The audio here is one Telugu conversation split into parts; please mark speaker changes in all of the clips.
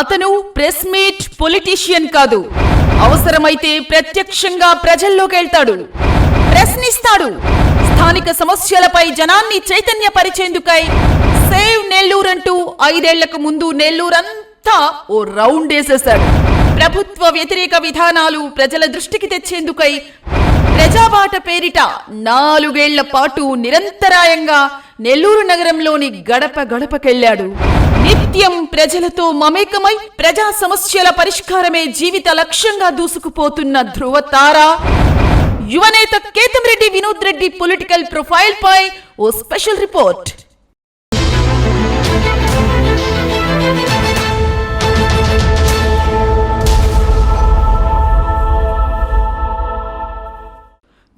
Speaker 1: అతను ప్రెస్ మీట్ పొలిటీషియన్ కాదు. అవసరమైతే ప్రత్యక్షంగా ప్రజల్లోకి వెళ్తాడు. ప్రశ్నిస్తాడు. స్థానిక సమస్యలపై జనాన్ని చైతన్యపరిచేందుకై సేవ్ నెల్లూరు అంటూ ఐదేళ్ళకు ముందు నెల్లూరంతా ఓ రౌండ్ వేసేశాడు. ప్రభుత్వ వ్యతిరేక విధానాలు ప్రజల దృష్టికి తెచ్చేందుకై ప్రజాబాట పేరిట నాలుగేళ్ళ పాటు నిరంతరాయంగా నెల్లూరు నగరంలోని గడప గడపకెళ్ళాడు నిత్యం ప్రజలతో మమేకమై ప్రజా సమస్యల పరిష్కారమే జీవిత లక్ష్యంగా దూసుకుపోతున్న ధృవతార. యువనేత కేతంరెడ్డి వినోద్ రెడ్డి పొలిటికల్ ప్రొఫైల్ పై ఓ స్పెషల్ రిపోర్ట్.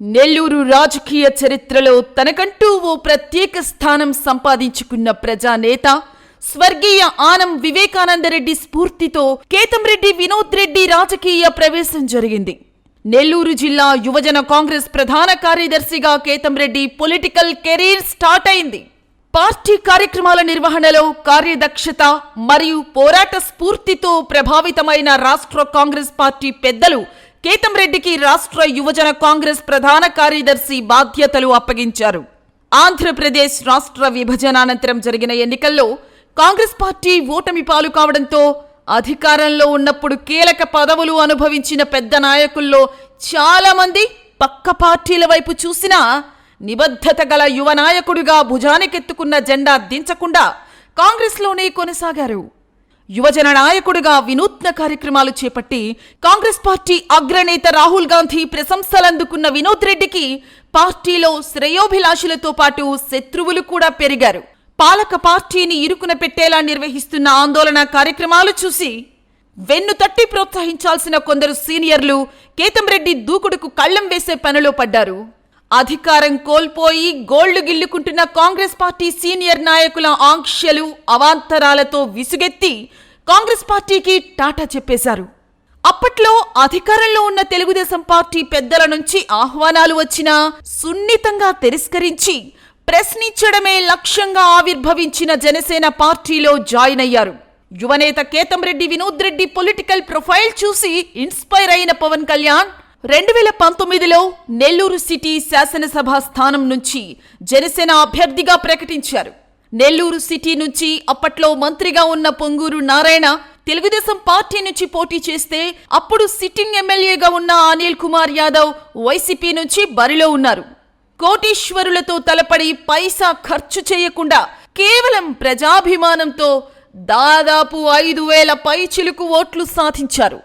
Speaker 1: నెల్లూరు రాజకీయ చరిత్రలో తనకంటూ ఓ ప్రత్యేక స్థానం సంపాదించుకున్న ప్రజానేత స్వర్గీయ ఆనం వివేకానందరెడ్డి స్ఫూర్తితో కేతంరెడ్డి వినోద్ రెడ్డి రాజకీయ ప్రవేశం జరిగింది. నెల్లూరు జిల్లా యువజన కాంగ్రెస్ ప్రధాన కార్యదర్శిగా కేతంరెడ్డి పొలిటికల్ కెరీర్ స్టార్ట్ అయింది. పార్టీ కార్యక్రమాల నిర్వహణలో కార్యదక్షత మరియు పోరాట స్ఫూర్తితో ప్రభావితమైన రాష్ట్ర కాంగ్రెస్ పార్టీ పెద్దలు కేతంరెడ్డికి రాష్ట్ర యువజన కాంగ్రెస్ ప్రధాన కార్యదర్శి బాధ్యతలు అప్పగించారు. ఆంధ్రప్రదేశ్ రాష్ట్ర విభజన అనంతరం జరిగిన ఎన్నికల్లో కాంగ్రెస్ పార్టీ ఓటమి పాలు కావడంతో అధికారంలో ఉన్నప్పుడు కీలక పదవులు అనుభవించిన పెద్ద నాయకుల్లో చాలామంది పక్క పార్టీల వైపు చూసినా నిబద్ధత గల యువ నాయకుడిగా భుజానికెత్తుకున్న జెండా దించకుండా కాంగ్రెస్లోనే కొనసాగారు. యువజన నాయకుడిగా వినూత్న కార్యక్రమాలు చేపట్టి కాంగ్రెస్ పార్టీ అగ్రనేత రాహుల్ గాంధీ ప్రశంసలందుకున్న వినోద్ రెడ్డికి పార్టీలో శ్రేయోభిలాషులతో పాటు శత్రువులు కూడా పెరిగారు. పాలక పార్టీని ఇరుకున పెట్టేలా నిర్వహిస్తున్న ఆందోళన కార్యక్రమాలు చూసి వెన్ను తట్టి ప్రోత్సహించాల్సిన కొందరు సీనియర్లు కేతంరెడ్డి దూకుడుకు కళ్ళం వేసే పనిలో పడ్డారు. అధికారం కోల్పోయి గోళ్ళు గిల్లుకుంటున్న కాంగ్రెస్ పార్టీ సీనియర్ నాయకుల ఆంక్షలు అవాంతరాలతో విసుగెత్తి కాంగ్రెస్ పార్టీకి టాటా చెప్పేశారు. అప్పట్లో అధికారంలో ఉన్న తెలుగుదేశం పార్టీ పెద్దల నుంచి ఆహ్వానాలు వచ్చినా సున్నితంగా తిరస్కరించి ప్రశ్నించడమే లక్ష్యంగా ఆవిర్భవించిన జనసేన పార్టీలో జాయిన్ అయ్యారు. యువనేత కేతంరెడ్డి వినోద్ రెడ్డి పొలిటికల్ ప్రొఫైల్ చూసి ఇన్స్పైర్ అయిన పవన్ కళ్యాణ్ రెండు వేల పంతొమ్మిదిలో నెల్లూరు సిటీ శాసనసభ స్థానం నుంచి జనసేన అభ్యర్థిగా ప్రకటించారు. నెల్లూరు సిటీ నుంచి అప్పట్లో మంత్రిగా ఉన్న పొంగూరు నారాయణ తెలుగుదేశం పార్టీ నుంచి పోటీ చేస్తే అప్పుడు సిట్టింగ్ ఎమ్మెల్యేగా ఉన్న అనిల్ కుమార్ యాదవ్ వైసీపీ నుంచి బరిలో ఉన్నారు. కోటీశ్వరులతో తలపడి పైసా ఖర్చు చేయకుండా కేవలం ప్రజాభిమానంతో దాదాపు ఐదు వేల పైచిలుకు ఓట్లు సాధించారు.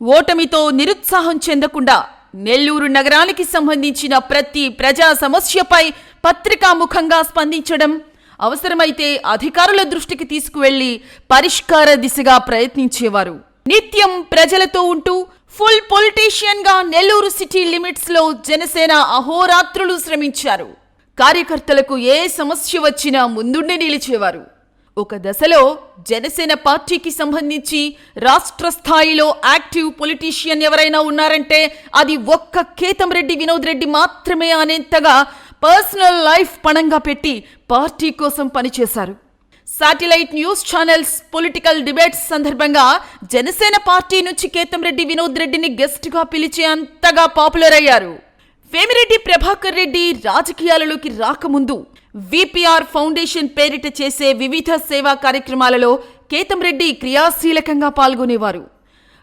Speaker 1: ఓటమితో నిరుత్సాహం చెందకుండా నెల్లూరు నగరానికి సంబంధించిన ప్రతి ప్రజా సమస్యపై పత్రికాముఖంగా స్పందించడం అవసరమైతే అధికారుల దృష్టికి తీసుకువెళ్ళి పరిష్కార దిశగా ప్రయత్నించేవారు. నిత్యం ప్రజలతో ఉంటూ ఫుల్ పొలిటీషియన్గా నెల్లూరు సిటీ లిమిట్స్లో జనసేన అహోరాత్రులు శ్రమించారు. కార్యకర్తలకు ఏ సమస్య వచ్చినా ముందుండి నిలిచేవారు. ఒక దశలో జనసేన పార్టీకి సంబంధించి రాష్ట్ర స్థాయిలో యాక్టివ్ పొలిటీషియన్ ఎవరైనా ఉన్నారంటే అది ఒక్క కేతం రెడ్డి వినోద్ రెడ్డి మాత్రమే అనేంతగా పర్సనల్ లైఫ్ పణంగా పెట్టి పార్టీ కోసం పనిచేశారు. Satellite news channels political debates సందర్భంగా జనసేన పార్టీ నుంచి కేతంరెడ్డి వినోద్ రెడ్డిని గెస్ట్గా పిలిచి అంతగా పాపులర్ అయ్యారు. వేమిరెడ్డి ప్రభాకర్ రెడ్డి రాజకీయాలలోకి రాకముందు విపిఆర్ ఫౌండేషన్ పేరిట చేసే వివిధ సేవా కార్యక్రమాలలో కేతంరెడ్డి క్రియాశీలకంగా పాల్గొనేవారు.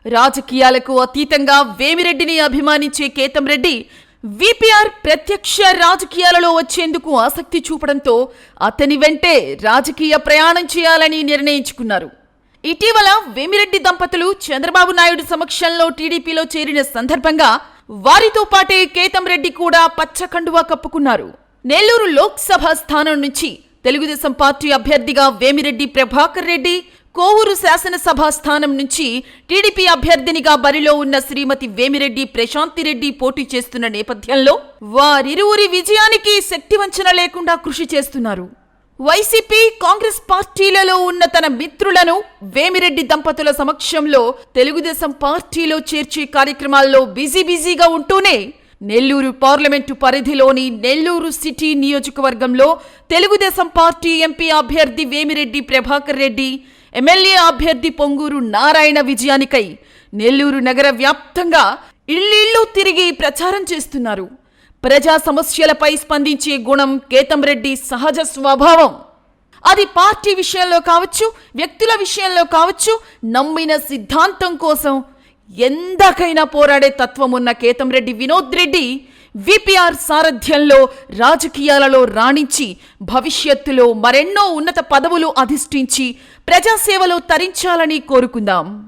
Speaker 1: రాజకీయాలకు అతీతంగా వేమిరెడ్డిని అభిమానించే కేతంరెడ్డి విపిఆర్ ప్రత్యక్ష రాజకీయాలలో వచ్చేందుకు ఆసక్తి చూపడంతో అతని వెంటే రాజకీయ ప్రయాణం చేయాలని నిర్ణయించుకున్నారు. ఇటీవల వేమిరెడ్డి దంపతులు చంద్రబాబు నాయుడు సమక్షంలో టీడీపీలో చేరిన సందర్భంగా వారితో పాటే కేతం రెడ్డి కూడా పచ్చ కండువా కప్పుకున్నారు. నెల్లూరు లోక్సభ స్థానం నుంచి తెలుగుదేశం పార్టీ అభ్యర్థిగా వేమిరెడ్డి ప్రభాకర్ రెడ్డి కోవూరు శాసనసభ స్థానం నుంచి టీడీపీ అభ్యర్థినిగా బరిలో ఉన్న శ్రీమతి వేమిరెడ్డి ప్రశాంతిరెడ్డి పోటీ చేస్తున్న నేపథ్యంలో వారిరువురి విజయానికి శక్తివంచన లేకుండా కృషి చేస్తున్నారు. వైసీపీ కాంగ్రెస్ పార్టీలలో ఉన్న తన మిత్రులను వేమిరెడ్డి దంపతుల సమక్షంలో తెలుగుదేశం పార్టీలో చేర్చే కార్యక్రమాల్లో బిజీ బిజీగా ఉంటూనే నెల్లూరు పార్లమెంటు పరిధిలోని నెల్లూరు సిటీ నియోజకవర్గంలో తెలుగుదేశం పార్టీ ఎంపీ అభ్యర్థి వేమిరెడ్డి ప్రభాకర్ రెడ్డి ఎమ్మెల్యే అభ్యర్థి పొంగూరు నారాయణ విజయానికై నెల్లూరు నగర వ్యాప్తంగా ఇళ్ళిళ్ళు తిరిగి ప్రచారం చేస్తున్నారు. ప్రజా సమస్యలపై స్పందించే గుణం కేతంరెడ్డి సహజ స్వభావం. అది పార్టీ విషయంలో కావచ్చు వ్యక్తుల విషయంలో కావచ్చు నమ్మిన సిద్ధాంతం కోసం ఎందాకైనా పోరాడే తత్వం ఉన్న కేతంరెడ్డి వినోద్ రెడ్డి విపిఆర్ సారథ్యంలో రాజకీయాలలో రాణించి భవిష్యత్తులో మరెన్నో ఉన్నత పదవులు అధిష్ఠించి ప్రజాసేవలో తరించాలని కోరుకుందాం.